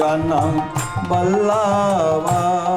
জনম বল্লভা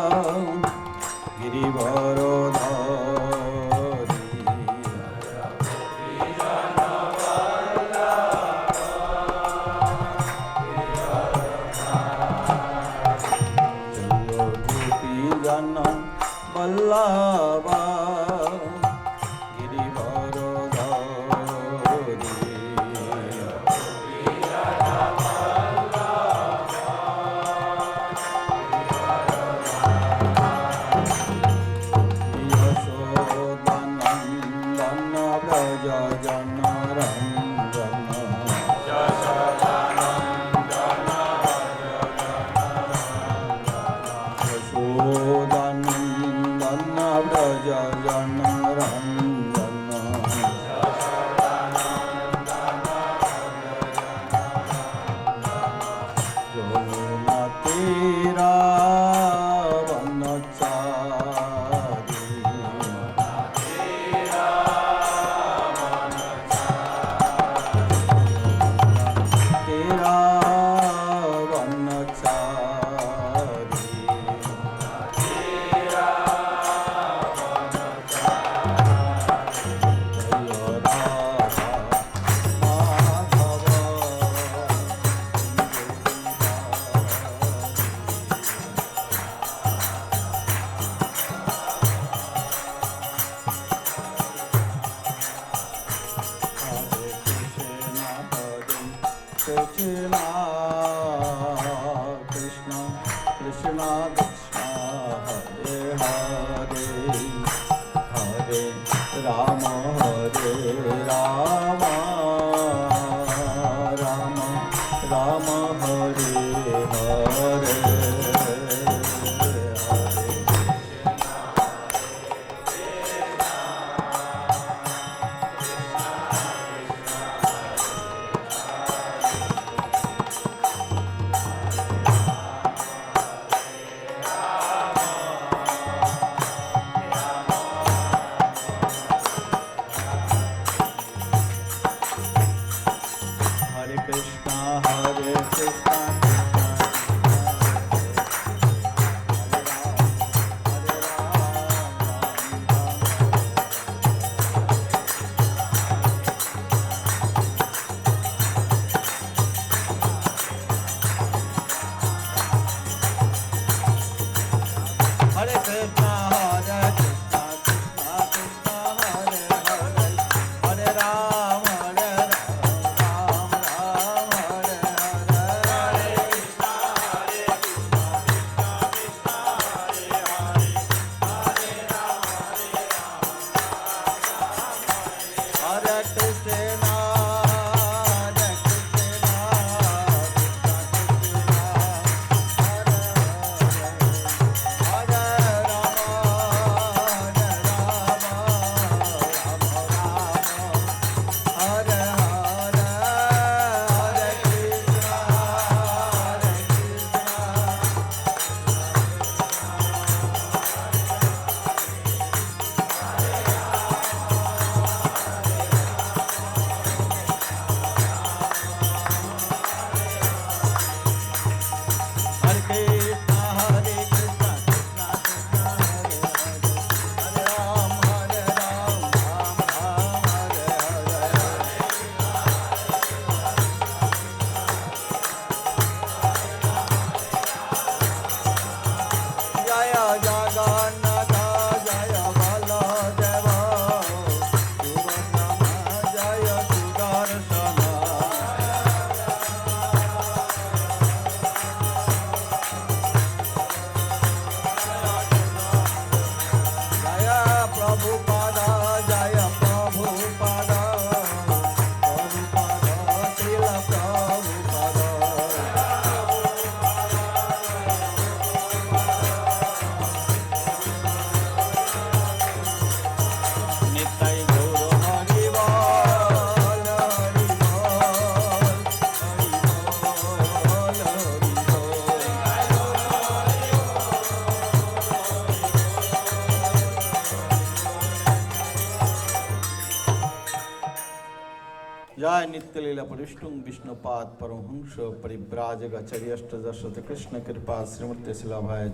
নিত্যলীলা পরিষ্টুং বিষ্ণুপাদ পরমহংস পরিব্রাজগাচার্যষ্টদশত কৃষ্ণ কৃপা শ্রীমূর্তি শিলাভায়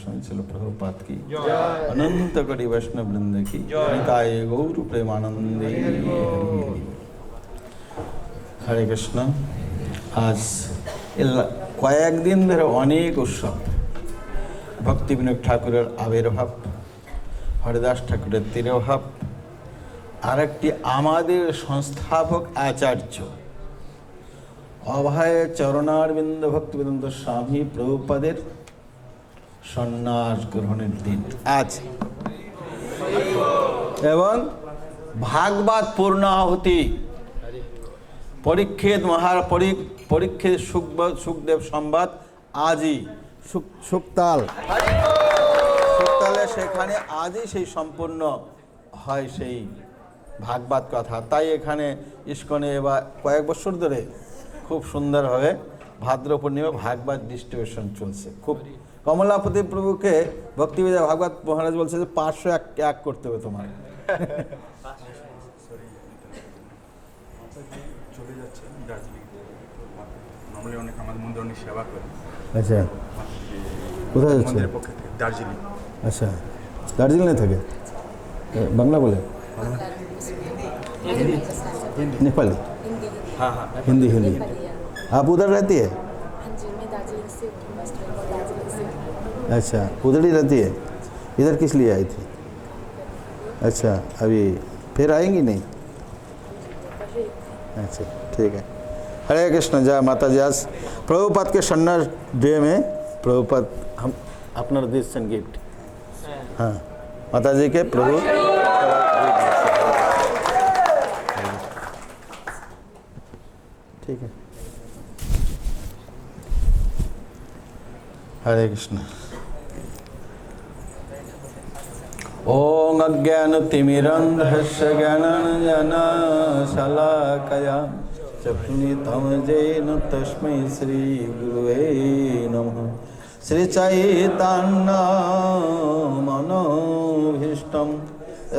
স্বামী ছিল প্রভুপাত কি অনন্ত করি বৈষ্ণব বৃন্দ কি হরি কৃষ্ণ আজ কয়েকদিন ধরে অনেক উৎসব ভক্তি বিনোদ ঠাকুরের আবির্ভাব হরিদাস ঠাকুরের তিরোভাব আরেকটি আমাদের সংস্থাপক আচার্য। অভয় চরণারবিন্দ ভক্তিবিন্দ স্বামী প্রভুপাদের সন্ন্যাস গ্রহণের দিন। আজ। এবং ভাগবত পূর্ণাহুতি। পরীক্ষিত মহার পরী- পরীক্ষিত সুখ- সুখদেব সংবাদ আজই সুক্তাল সুক্তালে সেখানে আজই সেই সম্পূর্ণ হয় সেই ভাগবাদ কথা। তাই এখানে ইস্কনে এবার কয়েক বছর ধরে খুব সুন্দরভাবে ভাদ্র পূর্ণিমা ভাগবাদ ডিস্ট্রিবিউশন চলছে। খুব কমলাপতি প্রভুকে ভক্তিবিদা ভাগবত মহারাজ বলছে যে পাঁচশো এক এক করতে হবে তোমার। আচ্ছা। দার্জিলিং। আচ্ছা। দার্জিলিংয়ে থাকে? বাংলা বলে? हाँ, हाँ, नेपाली? हिंदी हिंदी। आप उधर रहती है? अच्छा उधर ही रहती है? इधर किस लिए आई थी? अच्छा अभी फिर आएँगी नहीं? अच्छा ठीक है। हरे कृष्ण जय माता जी आज प्रभुपद के सन्ना डे में प्रभुपद हम अपना संगीत हाँ।, हाँ माता जी के प्रभु। ठीक है। हरे कृष्ण। ॐ अज्ञानतिमिरन्धस्य ज्ञानञ्जनशलाकया चक्षुनितं येन तस्मै श्रीगुरुवे नमः। श्रीचैतन्यमनोभीष्टं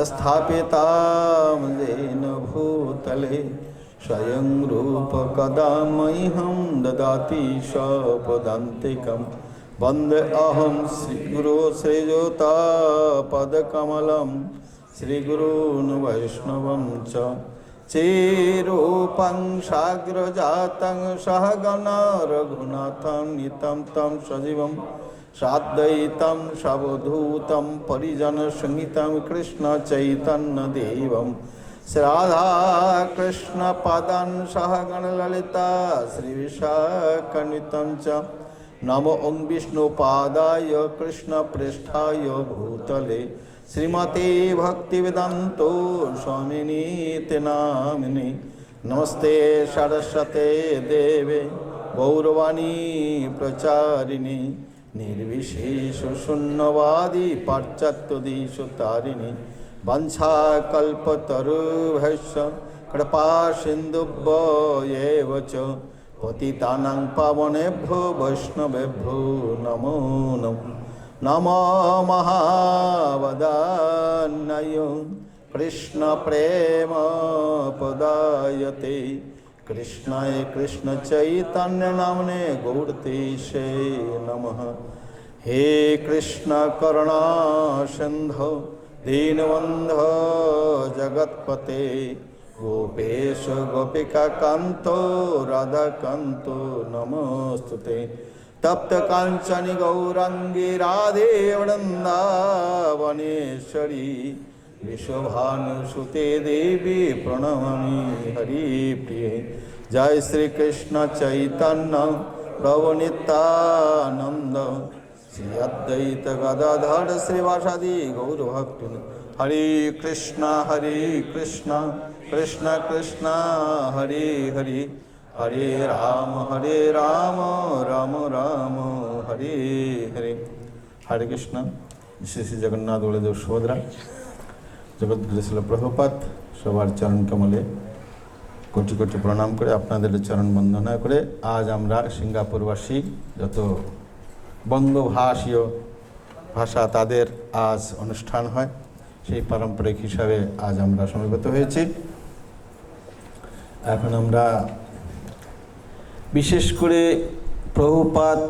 स्थापितां येन भूतले स्वयं रूपकदा मह्यं ददाति स्वपदान्तिकम् वन्दे अहं श्रीगुरो श्रीयुतापदकमलं श्रीगुरून् वैष्णवं च चेरूपं साग्रजातं सहगणा रघुनाथं नितं तं सजीवं साद्वैतं सवधूतं परिजनसंहितं कृष्णचैतन्यदेवं श्राधाकृष्णपदं सहगणललिता श्रीविशाखनितं च नमो ॐ विष्णुपादाय कृष्णपृष्ठाय भूतले श्रीमते भक्तिवेदान्तो स्वामिनीति नामिनि नमस्ते सरस्वते देवे गौरवाणी प्रचारिणि निर्विशेषशून्यवादी पाश्चात्यदेशतारिणि वंशाकल्पतरुभ्यश्च कृपासिन्धुभ्य एव च पतितानां पावनेभ्यो वैष्णवेभ्यो नमो नमः नमो महावदान्नय कृष्णप्रेमपदायते कृष्णाय कृष्णचैतन्यनाम्ने गौरतीशे नमः हे कृष्णकरुणा দীনবন্ধ জগৎপতে গোপেশ গোপিকা কান্ত, রাধা কান্ত, নমস্তুতে। তপ্ত কাঞ্চনি গৌরঙ্গী রাধে বৃন্দাবনেশ্বরী। বিশ্বভানুসুতে দেবী প্রণমামি হরি প্রিয়। জয় শ্রীকৃষ্ণ চৈতন্য প্রভু নিতানন্দ श्री अद्वैत गदाधर श्रीवासादि गौरभक्ति हरे कृष्ण हरे कृष्ण कृष्ण कृष्ण हरे हरे हरे राम हरे राम राम राम हरे हरे হরে কৃষ্ণ শ্রী শ্রী জগন্নাথ বলদেব সুভদ্রা জগৎগুরু ছিল প্রভুপাত সবার চরণ কমলে কোটি কোটি প্রণাম করে আপনাদের চরণ বন্দনা করে আজ আমরা সিঙ্গাপুরবাসী যত বঙ্গভাষীয় ভাষা তাদের আজ অনুষ্ঠান হয়। সেই পারম্পরিক হিসাবে আজ আমরা সমবেত হয়েছি। এখন আমরা বিশেষ করে প্রভুপাত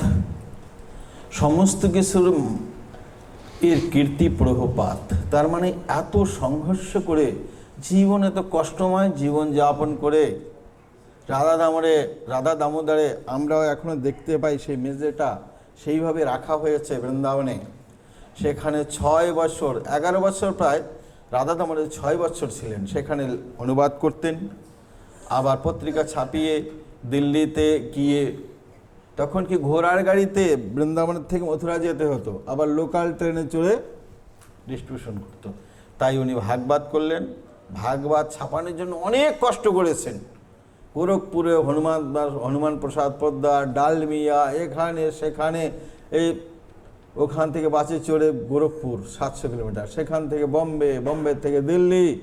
সমস্ত কিছুর এর কীর্তি প্রভুপাত তার মানে এত সংঘর্ষ করে জীবন এত কষ্টময় জীবন যাপন করে রাধা দামোদরে রাধা দামোদরে আমরাও এখনও দেখতে পাই সেই মেজেটা সেইভাবে রাখা হয়েছে বৃন্দাবনে। সেখানে ছয় বছর, এগারো বছর প্রায় রাধা দামোদর ছয় বছর ছিলেন। সেখানে অনুবাদ করতেন, আবার পত্রিকা ছাপিয়ে দিল্লিতে গিয়ে তখন কি ঘোড়ার গাড়িতে বৃন্দাবনের থেকে মথুরা যেতে হতো? আবার লোকাল ট্রেনে চড়ে ডিস্ট্রিবিউশন করতো। তাই উনি ভাগবাদ করলেন। ভাগবাদ ছাপানোর জন্য অনেক কষ্ট করেছেন। গোরখপুরে হনুমান দাস- হনুমান প্রসাদ পোদ্দার ডালমিয়া, এখানে সেখানে এই ওখান থেকে বাসে চড়ে গোরখপুর সাতশো কিলোমিটার। সেখান থেকে বম্বে বম্বে থেকে দিল্লি।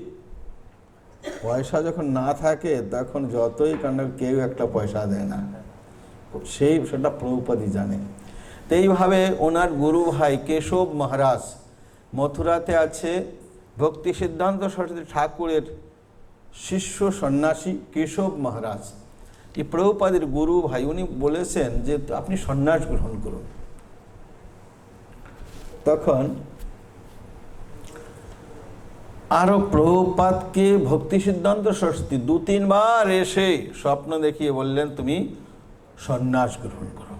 পয়সা যখন না থাকে, তখন যতই কাণ্ড কেউ একটা পয়সা দেয় না। সেই সেটা প্রভুপাদি জানে। তো এইভাবে ওনার গুরু ভাই কেশব মহারাজ মথুরাতে আছে। ভক্তি সিদ্ধান্ত সরস্বতী ঠাকুরের শিষ্য সন্ন্যাসী কেশব মহারাজ। এই প্রভুপাদের গুরু ভাই উনি বলেছেন যে, আপনি সন্ন্যাস গ্রহণ করুন। তখন আরও প্রভুপাতকে ভক্তি সিদ্ধান্ত সরস্বতী দু তিনবার এসে স্বপ্ন দেখিয়ে বললেন, তুমি সন্ন্যাস গ্রহণ করো।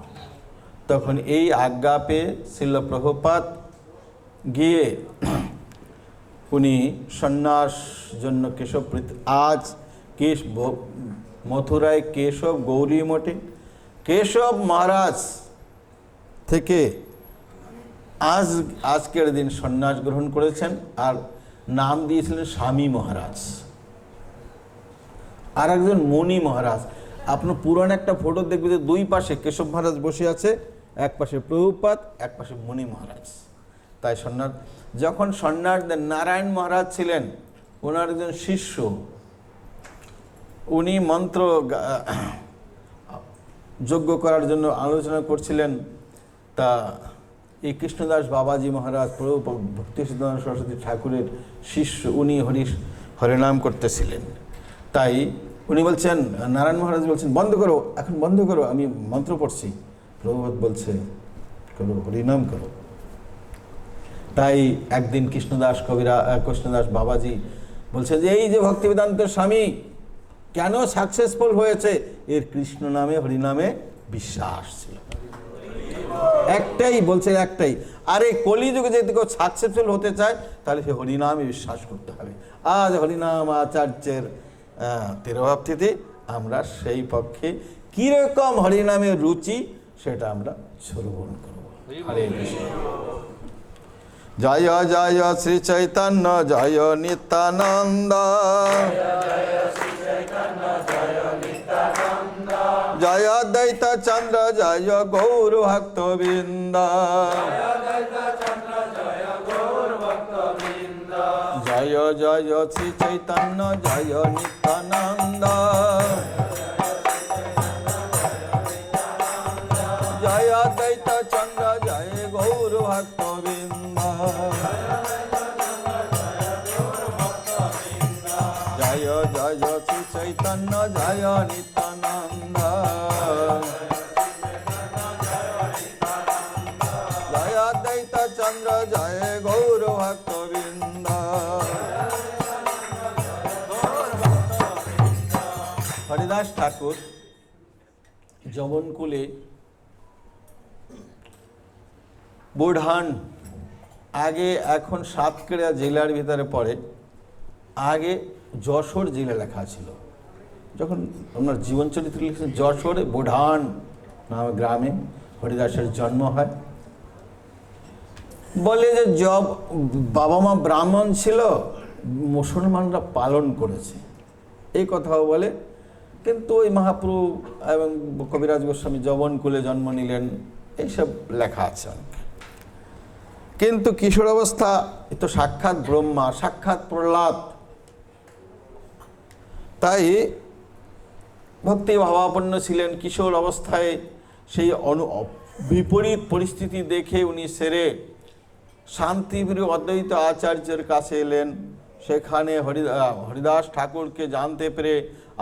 তখন এই আজ্ঞা পেয়ে শিল প্রভুপাত গিয়ে উনি সন্ন্যাস জন্য কেশব আজ কেশ মথুরায় কেশব গৌরী মঠে। কেশব মহারাজ থেকে আজ, আজকের দিন সন্ন্যাস গ্রহণ করেছেন আর নাম দিয়েছিলেন স্বামী মহারাজ। আর একজন মণি মহারাজ। আপনার পুরান একটা ফটো দেখবে যে দুই পাশে কেশব মহারাজ বসে আছে, এক পাশে প্রভুপাত, এক পাশে মণি মহারাজ। তাই সন্ন্যাস যখন সন্ন্যাস দেন নারায়ণ মহারাজ ছিলেন, ওনার একজন শিষ্য, উনি মন্ত্র যজ্ঞ করার জন্য আলোচনা করছিলেন, তা এই কৃষ্ণদাস বাবাজি মহারাজ প্রভু ভক্তি সিদ্ধান্ত সরস্বতী ঠাকুরের শিষ্য, উনি হরি হরিনাম করতেছিলেন। তাই উনি বলছেন, নারায়ণ মহারাজ বলছেন, বন্ধ করো, এখন বন্ধ করো, আমি মন্ত্র পড়ছি। প্রভুপাত বলছে, করো, হরিনাম করো। তাই একদিন কৃষ্ণদাস কবিরা কৃষ্ণদাস বাবাজি বলছে যে এই যে ভক্তিবেদান্ত স্বামী কেন সাকসেসফুল হয়েছে? এর কৃষ্ণ নামে হরিনামে বিশ্বাস ছিল। একটাই বলছে একটাই আর আরে কলিযুগে যদি কেউ সাকসেসফুল হতে চায় তাহলে সে হরিনামে বিশ্বাস করতে হবে। আজ হরিনাম আচার্যের আহ, তিরোভাব আমরা সেই পক্ষে কীরকম হরিনামের রুচি সেটা আমরা শ্রবণ করব। হরে কৃষ্ণ। জয় জয় শ্রী চৈতন্য, জয় নিত্যানন্দ। জয় দৈত চন্দ্র জয় গৌর ভক্তবৃন্দ। জয় জয় শ্রী চৈতন্য, জয় নিত্যানন্দ। চৈতন্য জয় নিত্যানন্দ জয় দৈত চন্দ্র, জয় গৌর ভক্তবৃন্দ। হরিদাস ঠাকুর যবনকুলে বুড়হান আগে এখন সাতক্ষীরা জেলার ভিতরে পড়ে, আগে যশোর জেলা লেখা ছিল। যখন ওনার জীবন চরিত্র লিখেছেন যশোরে বুড়হান নামে গ্রামে হরিদাসের জন্ম হয়। বলে যে জব, বাবা মা ব্রাহ্মণ ছিল, মুসলমানরা পালন করেছে। এই কথাও বলে। কিন্তু ওই মহাপ্রভু এবং কবিরাজ গোস্বামী যবনকুলে জন্ম নিলেন, এইসব লেখা আছে অনেক। কিন্তু কিশোর অবস্থা, এ তো সাক্ষাৎ ব্রহ্মা, সাক্ষাৎ প্রহ্লাদ। তাই ভক্তি ভাবাপন্ন ছিলেন কিশোর অবস্থায় সেই অনু বিপরীত পরিস্থিতি দেখে উনি সেরে শান্তিপ্রিয় অদ্বৈত আচার্যের কাছে এলেন। সেখানে হরি হরিদাস ঠাকুরকে জানতে পেরে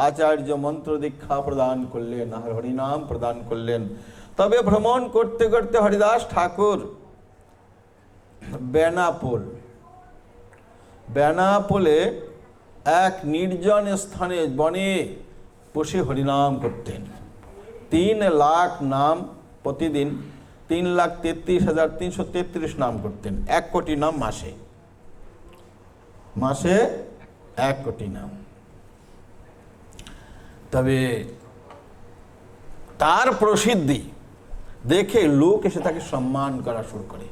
আচার্য মন্ত্র দীক্ষা প্রদান করলেন, আর হরিনাম প্রদান করলেন। তবে ভ্রমণ করতে করতে হরিদাস ঠাকুর বেনাপোল, বেনাপোলে এক নির্জন স্থানে বনে বসে হরিনাম করতেন। তিন লাখ নাম প্রতিদিন তিন লাখ তেত্রিশ হাজার তিনশো তেত্রিশ নাম করতেন। এক কোটি নাম মাসে। মাসে এক কোটি নাম। তবে তার প্রসিদ্ধি দেখে লোক এসে তাকে সম্মান করা শুরু করে।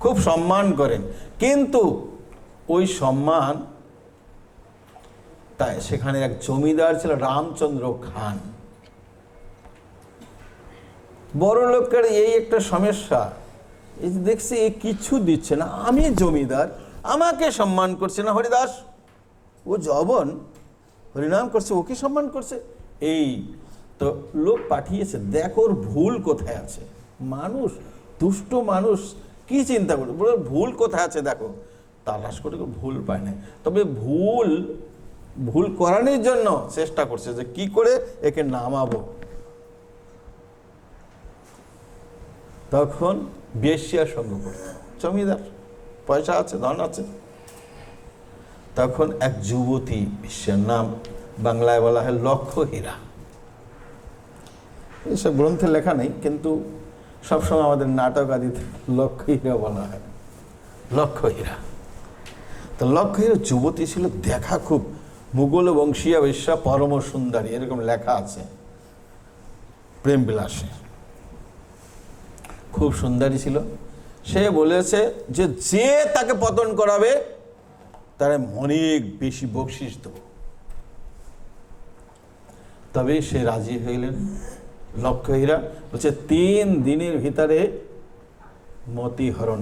খুব সম্মান করেন। কিন্তু ওই সম্মান তাই সেখানে এক জমিদার ছিল রামচন্দ্র খান। বড় লোকের এই একটা সমস্যা, এই দেখছি এ কিছু দিচ্ছে না, আমি জমিদার, আমাকে সম্মান করছে না হরিদাস? ও জবন হরিনাম করছে ওকে সম্মান করছে? এই তো লোক পাঠিয়েছে, দেখো ওর ভুল কোথায় আছে। মানুষ, দুষ্ট মানুষ, কি চিন্তা করবে? ভুল কোথায় আছে দেখো। তালাশ করে ভুল পায় না তবে ভুল ভুল করানোর জন্য চেষ্টা করছে যে কি করে একে নামাবো। তখন বেশিয়া সঙ্গ করত জমিদার, পয়সা আছে, ধন আছে। তখন এক যুবতী বিশ্বের নাম বাংলায় বলা হয় লক্ষ্য হীরা এসব গ্রন্থে লেখা নেই, কিন্তু সবসময় আমাদের নাটক আদিতে লক্ষ্য হীরা বলা হয়। লক্ষ্য হীরা তো লক্ষ্য হীরা যুবতী ছিল, দেখা খুব মুঘল বংশীয় বিশ্বা পরম সুন্দরী, এরকম লেখা আছে। প্রেম বিলাসে। খুব সুন্দরী ছিল। সে বলেছে যে যে তাকে পতন করাবে, তার অনেক বেশি বকশিস দেব। তবে সে রাজি হইলেন লক্ষ্য হীরা বলছে, তিন দিনের ভিতরে মতি হরণ